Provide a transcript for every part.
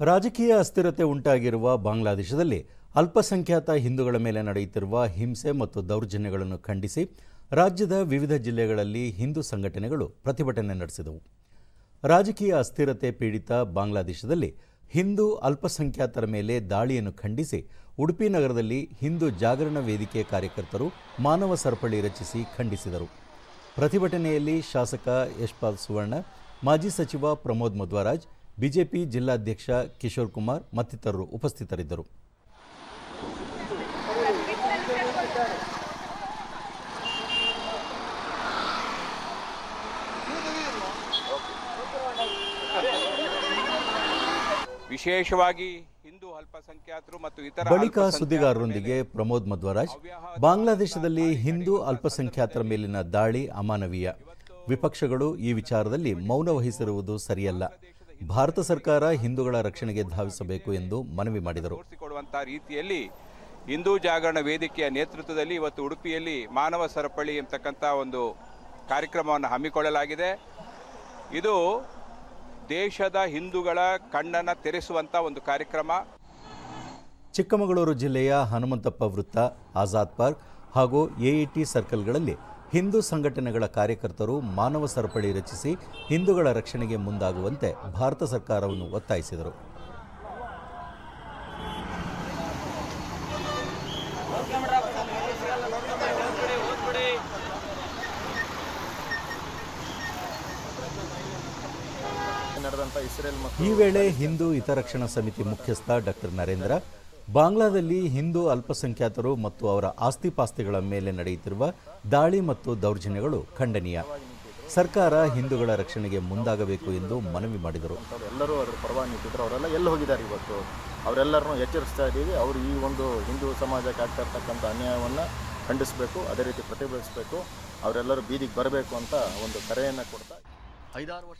ರಾಜಕೀಯ ಅಸ್ಥಿರತೆ ಉಂಟಾಗಿರುವ ಬಾಂಗ್ಲಾದೇಶದಲ್ಲಿ ಅಲ್ಪಸಂಖ್ಯಾತ ಹಿಂದೂಗಳ ಮೇಲೆ ನಡೆಯುತ್ತಿರುವ ಹಿಂಸೆ ಮತ್ತು ದೌರ್ಜನ್ಯಗಳನ್ನು ಖಂಡಿಸಿ ರಾಜ್ಯದ ವಿವಿಧ ಜಿಲ್ಲೆಗಳಲ್ಲಿ ಹಿಂದೂ ಸಂಘಟನೆಗಳು ಪ್ರತಿಭಟನೆ ನಡೆಸಿದವು. ರಾಜಕೀಯ ಅಸ್ಥಿರತೆ ಪೀಡಿತ ಬಾಂಗ್ಲಾದೇಶದಲ್ಲಿ ಹಿಂದೂ ಅಲ್ಪಸಂಖ್ಯಾತರ ಮೇಲೆ ದಾಳಿಯನ್ನು ಖಂಡಿಸಿ ಉಡುಪಿ ನಗರದಲ್ಲಿ ಹಿಂದೂ ಜಾಗರಣ ವೇದಿಕೆ ಕಾರ್ಯಕರ್ತರು ಮಾನವ ಸರಪಳಿ ರಚಿಸಿ ಖಂಡಿಸಿದರು. ಪ್ರತಿಭಟನೆಯಲ್ಲಿ ಶಾಸಕ ಯಶ್ಪಾಲ್ ಸುವರ್ಣ, ಮಾಜಿ ಸಚಿವ ಪ್ರಮೋದ್ ಮಧ್ವರಾಜ್ ಬಿಜೆಪಿ ಜಿಲ್ಲಾಧ್ಯಕ್ಷ ಕಿಶೋರ್ ಕುಮಾರ್ ಮತ್ತಿತರರು ಉಪಸ್ಥಿತರಿದ್ದರು. ವಿಶೇಷವಾಗಿ ಹಿಂದೂ ಅಲ್ಪಸಂಖ್ಯಾತರು ಮತ್ತು ಇತರ ಬಳಿಕ ಸುದ್ದಿಗಾರರೊಂದಿಗೆ ಪ್ರಮೋದ್ ಮಧ್ವರಾಜ್ ಬಾಂಗ್ಲಾದೇಶದಲ್ಲಿ ಹಿಂದೂ ಅಲ್ಪಸಂಖ್ಯಾತರ ಮೇಲಿನ ದಾಳಿ ಅಮಾನವೀಯ. ವಿಪಕ್ಷಗಳು ಈ ವಿಚಾರದಲ್ಲಿ ಮೌನ ವಹಿಸಿರುವುದು ಸರಿಯಲ್ಲ. ಭಾರತ ಸರ್ಕಾರ ಹಿಂದೂಗಳ ರಕ್ಷಣೆಗೆ ಧಾವಿಸಬೇಕು ಎಂದು ಮನವಿ ಮಾಡಿದರು. ರೀತಿಯಲ್ಲಿ ಹಿಂದೂ ಜಾಗರಣ ವೇದಿಕೆಯ ನೇತೃತ್ವದಲ್ಲಿ ಇವತ್ತು ಉಡುಪಿಯಲ್ಲಿ ಮಾನವ ಸರಪಳಿ ಎಂಬತಕ್ಕಂಥ ಒಂದು ಕಾರ್ಯಕ್ರಮವನ್ನು ಹಮ್ಮಿಕೊಳ್ಳಲಾಗಿದೆ. ಇದು ದೇಶದ ಹಿಂದೂಗಳ ಕಣ್ಣನ್ನು ತೆರೆಸುವಂಥ ಒಂದು ಕಾರ್ಯಕ್ರಮ. ಚಿಕ್ಕಮಗಳೂರು ಜಿಲ್ಲೆಯ ಹನುಮಂತಪ್ಪ ವೃತ್ತ ಆಜಾದ್ ಪಾರ್ಕ್ ಹಾಗೂ ಎಇಟಿ ಸರ್ಕಲ್ಗಳಲ್ಲಿ ಹಿಂದೂ ಸಂಘಟನೆಗಳ ಕಾರ್ಯಕರ್ತರು ಮಾನವ ಸರಪಳಿ ರಚಿಸಿ ಹಿಂದೂಗಳ ರಕ್ಷಣೆಗೆ ಮುಂದಾಗುವಂತೆ ಭಾರತ ಸರ್ಕಾರವನ್ನು ಒತ್ತಾಯಿಸಿದರು. ಈ ವೇಳೆ ಹಿಂದೂ ಹಿತರಕ್ಷಣಾ ಸಮಿತಿ ಮುಖ್ಯಸ್ಥ ಡಾಕ್ಟರ್ ನರೇಂದ್ರ ಬಾಂಗ್ಲಾದಲ್ಲಿ ಹಿಂದೂ ಅಲ್ಪಸಂಖ್ಯಾತರು ಮತ್ತು ಅವರ ಆಸ್ತಿಪಾಸ್ತಿಗಳ ಮೇಲೆ ನಡೆಯುತ್ತಿರುವ ದಾಳಿ ಮತ್ತು ದೌರ್ಜನ್ಯಗಳು ಖಂಡನೀಯ. ಸರ್ಕಾರ ಹಿಂದೂಗಳ ರಕ್ಷಣೆಗೆ ಮುಂದಾಗಬೇಕು ಎಂದು ಮನವಿ ಮಾಡಿದರು. ಎಲ್ಲರೂ ಅವರ ಪರವಾಗಿ ನಿಂತಿದ್ರು ಅವರೆಲ್ಲ ಎಲ್ಲಿ ಹೋಗಿದ್ದಾರೆ ಇವತ್ತು? ಅವರೆಲ್ಲರನ್ನು ಎಚ್ಚರಿಸ್ತಾ ಇದ್ದೀವಿ. ಅವರು ಈ ಒಂದು ಹಿಂದೂ ಸಮಾಜಕ್ಕೆ ಆಗ್ತಾ ಇರ್ತಕ್ಕಂಥ ಅನ್ಯಾಯವನ್ನು ಖಂಡಿಸಬೇಕು ಅದೇ ರೀತಿ ಪ್ರತಿಭಟಿಸಬೇಕು ಅವರೆಲ್ಲರೂ ಬೀದಿಗೆ ಬರಬೇಕು ಅಂತ ಒಂದು ಕರೆಯನ್ನು ಕೊಡ್ತಾ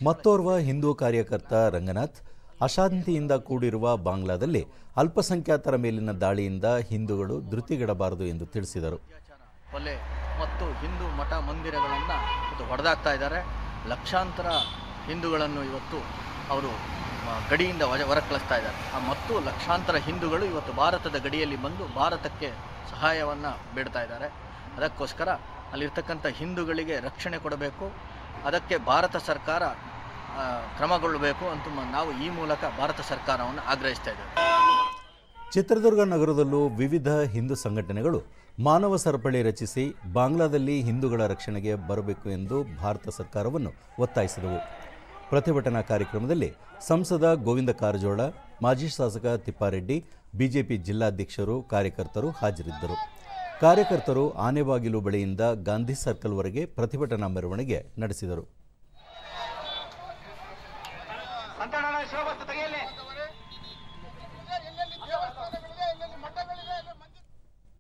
ಮತ್ತೋರ್ವ ಹಿಂದೂ ಕಾರ್ಯಕರ್ತ ರಂಗನಾಥ್ ಅಶಾಂತಿಯಿಂದ ಕೂಡಿರುವ ಬಾಂಗ್ಲಾದಲ್ಲಿ ಅಲ್ಪಸಂಖ್ಯಾತರ ಮೇಲಿನ ದಾಳಿಯಿಂದ ಹಿಂದೂಗಳು ಧೃತಿಗೆಡಬಾರದು ಎಂದು ತಿಳಿಸಿದರು. ಕೊಲೆ ಮತ್ತು ಹಿಂದೂ ಮಠ ಮಂದಿರಗಳನ್ನು ಇವತ್ತು ಹೊಡೆದಾಕ್ತಾ ಇದ್ದಾರೆ. ಲಕ್ಷಾಂತರ ಹಿಂದೂಗಳನ್ನು ಇವತ್ತು ಅವರು ಗಡಿಯಿಂದ ಹೊರ ಹೊರ ಕಳಿಸ್ತಾ ಇದ್ದಾರೆ ಮತ್ತು ಲಕ್ಷಾಂತರ ಹಿಂದೂಗಳು ಇವತ್ತು ಭಾರತದ ಗಡಿಯಲ್ಲಿ ಬಂದು ಭಾರತಕ್ಕೆ ಸಹಾಯವನ್ನು ಬೇಡ್ತಾ ಇದ್ದಾರೆ. ಅದಕ್ಕೋಸ್ಕರ ಅಲ್ಲಿರ್ತಕ್ಕಂಥ ಹಿಂದೂಗಳಿಗೆ ರಕ್ಷಣೆ ಕೊಡಬೇಕು. ಅದಕ್ಕೆ ಭಾರತ ಸರ್ಕಾರ ಕ್ರಮಗೊಳ್ಳಬೇಕು ಅಂತ ನಾವು ಈ ಮೂಲಕ ಭಾರತ ಸರ್ಕಾರವನ್ನು ಆಗ್ರಹಿಸ್ತಾ ಇದ್ದೇವೆ. ಚಿತ್ರದುರ್ಗ ನಗರದಲ್ಲೂ ವಿವಿಧ ಹಿಂದೂ ಸಂಘಟನೆಗಳು ಮಾನವ ಸರಪಳಿ ರಚಿಸಿ ಬಾಂಗ್ಲಾದಲ್ಲಿ ಹಿಂದೂಗಳ ರಕ್ಷಣೆಗೆ ಬರಬೇಕು ಎಂದು ಭಾರತ ಸರ್ಕಾರವನ್ನು ಒತ್ತಾಯಿಸಿದವು. ಪ್ರತಿಭಟನಾ ಕಾರ್ಯಕ್ರಮದಲ್ಲಿ ಸಂಸದ ಗೋವಿಂದ ಕಾರಜೋಳ, ಮಾಜಿ ಶಾಸಕ ತಿಪ್ಪಾರೆಡ್ಡಿ, ಬಿಜೆಪಿ ಜಿಲ್ಲಾಧ್ಯಕ್ಷರು, ಕಾರ್ಯಕರ್ತರು ಹಾಜರಿದ್ದರು. ಕಾರ್ಯಕರ್ತರು ಆನೆಬಾಗಿಲು ಬಳಿಯಿಂದ ಗಾಂಧಿ ಸರ್ಕಲ್ವರೆಗೆ ಪ್ರತಿಭಟನಾ ಮೆರವಣಿಗೆ ನಡೆಸಿದರು. ಮಂತ್ರಣ ಶಿವವಸ್ತು ತೆಗೆಯಲ್ಲೇ ಎಲ್ಲೆಲ್ಲಿ ದೇವಸ್ಥಾನಗಳಿದೆ ಎಲ್ಲೆಲ್ಲಿ ಮಠಗಳಿದೆ